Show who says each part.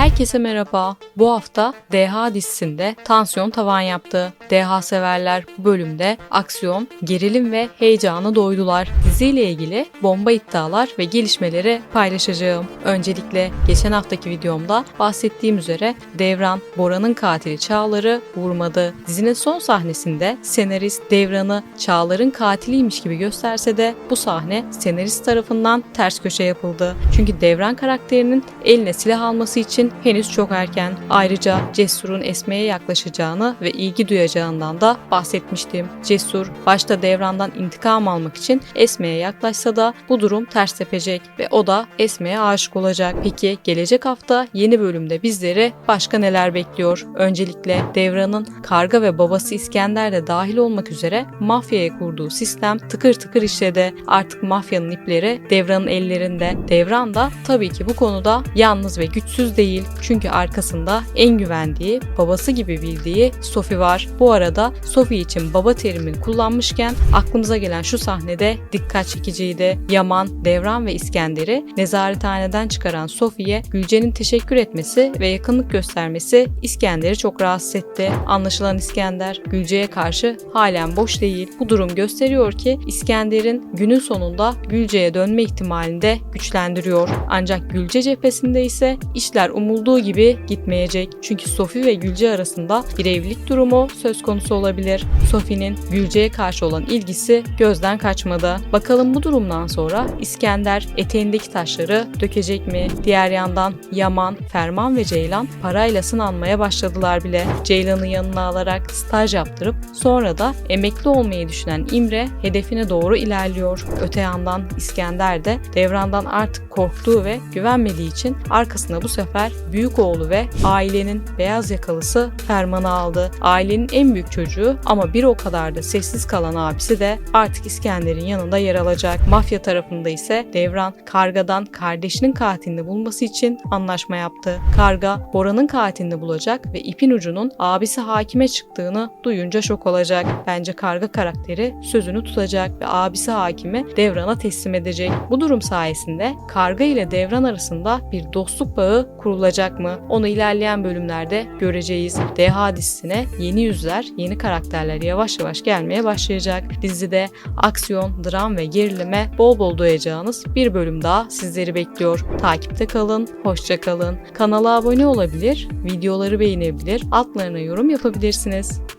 Speaker 1: Herkese merhaba. Bu hafta DH dizisinde tansiyon tavan yaptı. DH severler bu bölümde aksiyon, gerilim ve heyecanı doydular. Diziyle ilgili bomba iddialar ve gelişmeleri paylaşacağım. Öncelikle geçen haftaki videomda bahsettiğim üzere Devran, Bora'nın katili Çağlar'ı vurmadı. Dizinin son sahnesinde senarist Devran'ı Çağlar'ın katiliymiş gibi gösterse de bu sahne senarist tarafından ters köşe yapıldı. Çünkü Devran karakterinin eline silah alması için henüz çok erken. Ayrıca Cesur'un Esme'ye yaklaşacağını ve ilgi duyacağından da bahsetmiştim. Cesur başta Devran'dan intikam almak için Esme'ye yaklaşsa da bu durum ters tepecek ve o da Esme'ye aşık olacak. Peki gelecek hafta yeni bölümde bizleri başka neler bekliyor? Öncelikle Devran'ın Karga ve babası İskender de dahil olmak üzere mafyaya kurduğu sistem tıkır tıkır işledi. Artık mafyanın ipleri Devran'ın ellerinde. Devran da tabii ki bu konuda yalnız ve güçsüz değil. Çünkü arkasında en güvendiği, babası gibi bildiği Sophie var. Bu arada Sophie için baba terimini kullanmışken aklımıza gelen şu sahnede dikkat çekiciydi. Yaman, Devran ve İskender'i nezarethaneden çıkaran Sophie'ye Gülce'nin teşekkür etmesi ve yakınlık göstermesi İskender'i çok rahatsız etti. Anlaşılan İskender Gülce'ye karşı halen boş değil. Bu durum gösteriyor ki İskender'in günün sonunda Gülce'ye dönme ihtimalini de güçlendiriyor. Ancak Gülce cephesinde ise işler umulduğu gibi gitmeyecek. Çünkü Sophie ve Gülce arasında bir evlilik durumu söz konusu olabilir. Sophie'nin Gülce'ye karşı olan ilgisi gözden kaçmadı. Bakalım bu durumdan sonra İskender eteğindeki taşları dökecek mi? Diğer yandan Yaman, Ferman ve Ceylan parayla sınanmaya başladılar bile. Ceylan'ı yanına alarak staj yaptırıp sonra da emekli olmayı düşünen İmre hedefine doğru ilerliyor. Öte yandan İskender de Devran'dan artık korktuğu ve güvenmediği için arkasına bu sefer büyük oğlu ve ailenin beyaz yakalısı Ferman'ı aldı. Ailenin en büyük çocuğu ama bir o kadar da sessiz kalan abisi de artık İskender'in yanında yer alacak. Mafya tarafında ise Devran Karga'dan kardeşinin katilini bulması için anlaşma yaptı. Karga Bora'nın katilini bulacak ve ipin ucunun abisi hakime çıktığını duyunca şok olacak. Bence Karga karakteri sözünü tutacak ve abisi hakimi Devran'a teslim edecek. Bu durum sayesinde Karga ile Devran arasında bir dostluk bağı kurulacak mı? Onu ilerleyen bölümlerde göreceğiz. DH dizisine yeni yüzler, yeni karakterler yavaş yavaş gelmeye başlayacak. Dizide aksiyon, dram ve gerilime bol bol duyacağınız bir bölüm daha sizleri bekliyor. Takipte kalın, hoşça kalın. Kanala abone olabilir, videoları beğenebilir, altlarına yorum yapabilirsiniz.